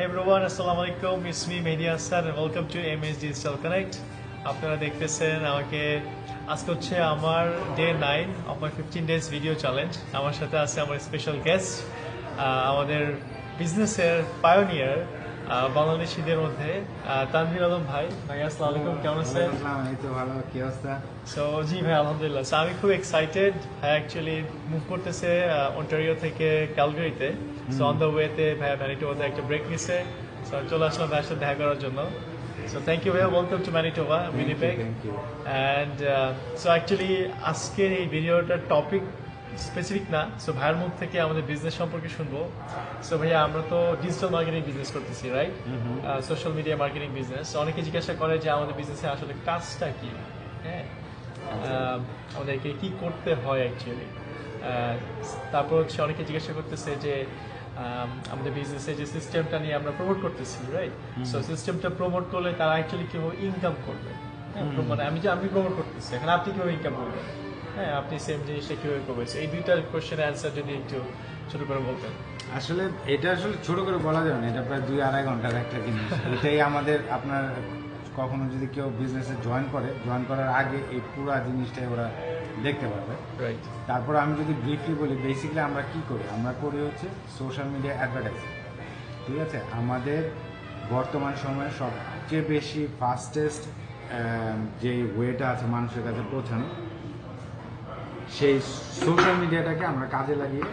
Hey everyone, Assalamu alaikum. It's me, Mehdi Hassan, and welcome to MS Digital Connect. আপনারা দেখতেছেন আমাকে আজকে হচ্ছে আমার day nine my fifteen days video challenge আমার সাথে আছে আমার স্পেশাল গেস্ট আমাদের বিজনেসের পায়োনিয়ার বাংলাদেশিদের মধ্যে তানভীর আলম ভাই। ভাই আসসালামু আলাইকুম কেমন আছেন? ভালো কি অবস্থা? সো জি ভাই আলহামদুলিল্লাহ। আমি খুব এক্সাইটেড ভাই অ্যাকচুয়ালি মুভ করতেছে অন্টারিও থেকে ক্যালগারিতে সো অন দ্য ওয়েতে ভাই ম্যানিটোবাতে একটা ব্রেক নিছে। সো চলে আসলাম ভাইয়ের সাথে দেখা করার জন্য। সো থ্যাংক ইউ ভাইয়া welcome to Winnipeg thank you and so actually আজকের এই ভিডিওটার টপিক স্পেসিফিক না। সো ভাইয়ের মুখ থেকে আমাদের বিজনেস সম্পর্কে শুনব। সো ভাইয়া আমরা তো ডিজিটাল মার্কেটিং বিজনেস করতেছি right social media marketing business অনেকে জিজ্ঞাসা করে যে আমাদের বিজনেসে আসলে কাজটা কি? হ্যাঁ? আহ, আমাদেরকে কি করতে হয় অ্যাকচুয়ালি তারপর হচ্ছে অনেকে জিজ্ঞাসা করতেছে যে আমাদের বিজনেসে যে সিস্টেমটা নিয়ে আমরা প্রমোট করতেছি রাইট সো সিস্টেমটা প্রমোট করলে তারা অ্যাকচুয়ালি কীভাবে ইনকাম করবে? মানে আমি যে আমি প্রমোট করতেছি এখন আপনি কীভাবে ইনকাম করবেন? হ্যাঁ আপনি সেম জিনিসটা কীভাবে করবেন? এই দুইটা কোশ্চেনের অ্যান্সার যদি একটু ছোট করে বলতেন। আসলে এটা আসলে ছোট করে বলা যাবে না এটা প্রায় দুই আড়াই ঘণ্টার একটা জিনিস। এটাই আমাদের আপনার কখনো যদি কেউ বিজনেসে জয়েন করে জয়েন করার আগে এই পুরো জিনিসটাই ওরা দেখতে পারবে। তারপর আমি যদি ব্রিফলি বলি বেসিক্যালি আমরা কি করি? আমরা করি হচ্ছে সোশ্যাল মিডিয়া অ্যাডভার্টাইজিং ঠিক আছে? আমাদের বর্তমান সময়ে সবচেয়ে বেশি ফাস্টেস্ট যে ওয়েটা আছে মানুষের কাছে পৌঁছানো সেই সোশ্যাল মিডিয়াটাকে আমরা কাজে লাগিয়ে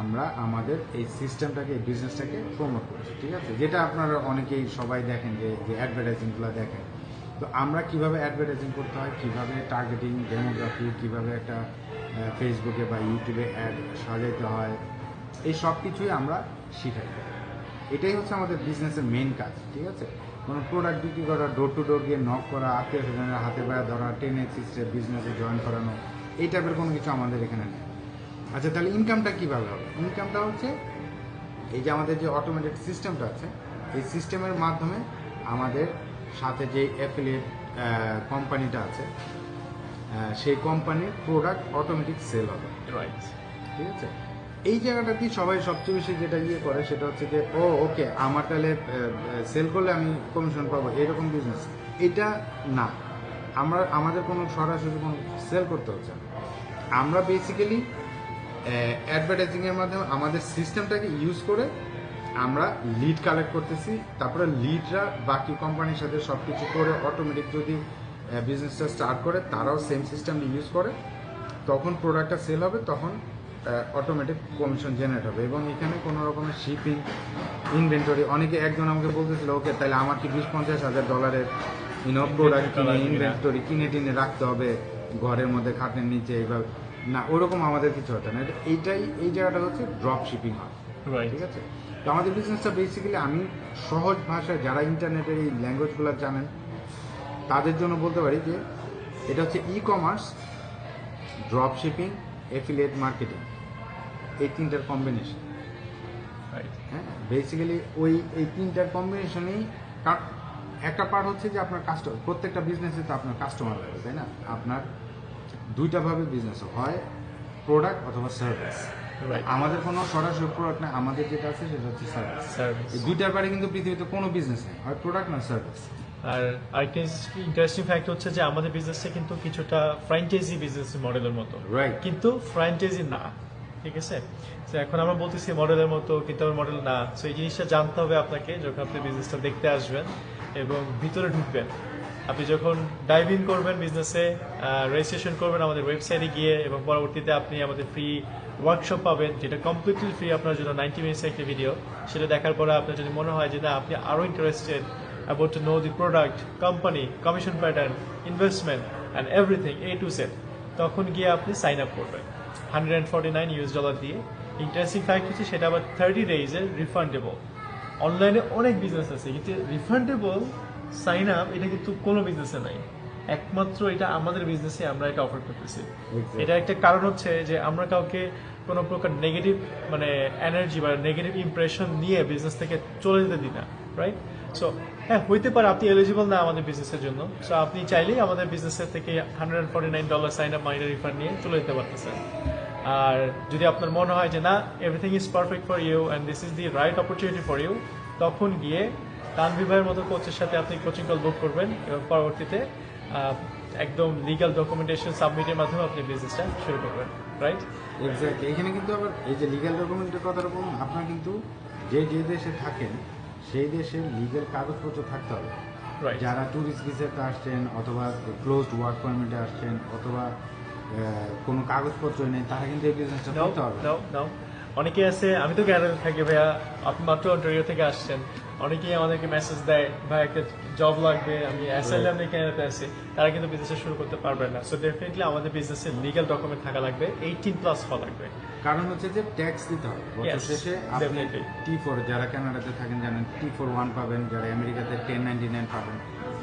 আমরা আমাদের এই সিস্টেমটাকে, এই বিজনেসটাকে প্রমোট করছি, ঠিক আছে? যেটা আপনারা অনেকেই, সবাই দেখেন যে যে অ্যাডভার্টাইজিংগুলো দেখেন। তো আমরা কীভাবে অ্যাডভার্টাইজিং করতে হয়, কীভাবে টার্গেটিং ডেমোগ্রাফি কীভাবে একটা ফেসবুকে বা ইউটিউবে অ্যাড সাজাইতে হয়, এই সব কিছুই আমরা শিখাই। এটাই হচ্ছে আমাদের বিজনেসের মেন কাজ, ঠিক আছে? কোনো প্রোডাক্ট বিক্রি করা ডোর টু ডোর গিয়ে নক করা আত্মীয় স্বজনের হাতে পায়ে ধরা টেন এক্সিস্টে বিজনেসে জয়েন করানো, এই টাইপের কোনো কিছু আমাদের এখানে নেই। আচ্ছা তাহলে ইনকামটা কীভাবে হবে? ইনকামটা হচ্ছে এই যে আমাদের যে অটোমেটিক সিস্টেমটা আছে এই সিস্টেমের মাধ্যমে আমাদের সাথে যে অ্যাফিলিয়েট কোম্পানিটা আছে সেই কোম্পানির প্রোডাক্ট অটোমেটিক সেল হবে। রাইট ঠিক আছে? এই জায়গাটাতেই সবাই সবচেয়ে বেশি যেটা ইয়ে করে সেটা হচ্ছে যে ও ওকে আমার তাহলে সেল করলে আমি কমিশন পাবো এরকম বিজনেস এটা না। আমরা আমাদের কোনো সরাসরি কোনো সেল করতে হচ্ছে না। আমরা বেসিক্যালি অ্যাডভার্টাইজিংয়ের মাধ্যমে আমাদের সিস্টেমটাকে ইউজ করে আমরা লিড কালেক্ট করতেছি তারপরে লিডরা বাকি কোম্পানির সাথে সব কিছু করে অটোমেটিক যদি বিজনেসটা স্টার্ট করে তারাও সেম সিস্টেম ইউজ করে তখন প্রোডাক্টটা সেল হবে তখন অটোমেটিক কমিশন জেনারেট হবে এবং এখানে কোনো রকমের শিপিং ইনভেন্টরি অনেকে একজন আমাকে বলতেছিল ওকে তাহলে আমার কি বিশ পঞ্চাশ হাজার ডলারের ইনো প্রোডাক্ট কিনে ইনভেন্টরি কিনে টিনে রাখতে হবে ঘরের মধ্যে খাটের নিচে এইভাবে। না ওরকম আমাদের কিছু হতো না। এটা এইটাই এই জায়গাটা হচ্ছে ড্রপ শিপিং হয়। ঠিক আছে? তো আমাদের বিজনেসটা বেসিক্যালি আমি সহজ ভাষায় যারা ইন্টারনেটের এই ল্যাঙ্গুয়েজগুলো জানেন তাদের জন্য বলতে পারি যে এটা হচ্ছে e commerce drop shipping affiliate marketing এই তিনটার কম্বিনেশন হ্যাঁ? বেসিক্যালি ওই এই তিনটার কম্বিনেশনেই একটা পার্ট হচ্ছে যে আপনার কাস্টমার প্রত্যেকটা বিজনেসে তো আপনার কাস্টমার লাগবে তাই না? আপনার দুইটাভাবে বিজনেস হয় প্রোডাক্ট অথবা সার্ভিস আমাদের কোনো সরাসরি প্রোডাক্ট না আমাদের যেটা আছে সেটা হচ্ছে সার্ভিস এই দুইটার বাইরে কিন্তু পৃথিবীতে কোনো বিজনেস নেই হয় প্রোডাক্ট না সার্ভিস আর আরেকটা ইন্টারেস্টিং ফ্যাক্ট হচ্ছে যে আমাদের বিজনেসটা কিন্তু কিছুটা ফ্র্যাঞ্চাইজি বিজনেস মডেলের মতো. কিন্তু ফ্র্যাঞ্চাইজি না ঠিক আছে? তো এখন আমরা বলতেছি মডেলের মতো কিন্তু আমার মডেল না। সো এই জিনিসটা জানতে হবে আপনাকে যখন আপনি বিজনেসটা দেখতে আসবেন এবং ভিতরে ঢুকবেন। আপনি যখন ডাইভ ইন করবেন বিজনেসে রেজিস্ট্রেশন করবেন আমাদের ওয়েবসাইটে গিয়ে এবং পরবর্তীতে আপনি আমাদের ফ্রি ওয়ার্কশপ পাবেন, যেটা কমপ্লিটলি ফ্রি আপনার জন্য নাইনটি মিনিটস একটা ভিডিও সেটা দেখার পরে আপনার যদি মনে হয় যে না, আপনি আরও interested about to know the product company commission pattern investment and everything A to Z তখন গিয়ে আপনি সাইন আপ করবেন। Hundred and forty nine US dollar দিয়ে। ইন্টারেস্টিং ফ্যাক্ট হচ্ছে সেটা আবার থার্টি ডেজের রিফান্ডেবল অনলাইনে অনেক বিজনেস আছে, কিন্তু রিফান্ডেবল সাইন আপ এটা কিন্তু কোনো বিজনেসে নাই। একমাত্র এটা আমাদের বিজনেসে আমরা এটা অফার করতেছি. এটা একটা কারণ হচ্ছে যে আমরা কাউকে কোনো প্রকার নেগেটিভ মানে এনার্জি বা নেগেটিভ ইমপ্রেশন নিয়ে বিজনেস থেকে চলে যেতে দিই না রাইট সো হ্যাঁ হইতে পারে আপনি এলিজিবল না আমাদের বিজনেসের জন্য। সো আপনি চাইলেই আমাদের বিজনেসের থেকে hundred forty nine dollar sign up minor refund নিয়ে চলে যেতে পারতেছেন। আর যদি আপনার মনে হয় যে না everything is perfect for you and this is the right opportunity for you তখন গিয়ে তানভি ভাইয়ের মতো কোচের সাথে আপনি কোচিং কল বুক করবেন এবং পরবর্তীতে একদম লিগাল ডকুমেন্টেশন সাবমিটের মাধ্যমে আপনি বিজনেসটা শুরু করবেন রাইট এক্স্যাক্টলি এখানে কিন্তু আবার এই যে লিগ্যাল ডকুমেন্টের কথা রকম আপনার কিন্তু যে যে দেশে থাকেন সেই দেশের লিগ্যাল কাগজপত্র থাকতে হবে। যারা ট্যুরিস্ট ভিসাতে আসছেন অথবা ক্লোজড ওয়ার্ক পারমিটে আসছেন অথবা কোনো কাগজপত্র নেই তারা কিন্তু এই বিজনেসটা করতে হবে। অনেকে আছে আমি তো ক্যানাডা থাকি ভাইয়া আপনি মাত্র অন্টারিও থেকে আসছেন। অনেকেই আমাদেরকে মেসেজ দেয় ভাই একটা জব লাগবে আমি অ্যাসাইলাম নিয়ে ক্যানাডাতে আছি তারা কিন্তু বিজনেস শুরু করতে পারবে না। সো ডেফিনেটলি আমাদের বিজনেসের লিগ্যাল ডকুমেন্ট থাকা লাগবে এইটিন প্লাস হওয়া লাগবে। কারণ হচ্ছে যে ট্যাক্স দিতে হবে। বছর শেষে আপনি টি ফোর যারা কানাডাতে থাকেন জানেন টি ফোর ওয়ান পাবেন যারা আমেরিকাতে টেন নাইনটি নাইন পাবেন।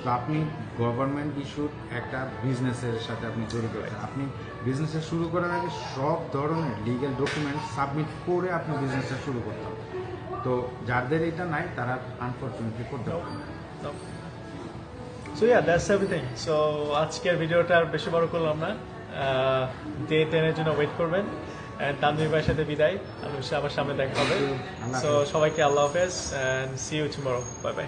তো আপনি গভর্নমেন্ট ইস্যুর একটা বিজনেসের সাথে আপনি জড়িত আপনি বিজনেসটা শুরু করার আগে সব ধরনের লিগ্যাল ডকুমেন্ট সাবমিট করে আপনি বিজনেসটা শুরু করতে হবে। তো যাদের এটা নাই তারা আনফর্চুনেটলি করতে পারবে না so yeah that's everything so আজকের ভিডিওটা আর বেশি বড় করলাম না। ডে টেনের জন্য ওয়েট করবেন। তানভীর ভাইয়ের সাথে বিদায়। আবার সামনে দেখা হবে। সো সবাইকে আল্লাহ হাফেজ। And see you tomorrow bye bye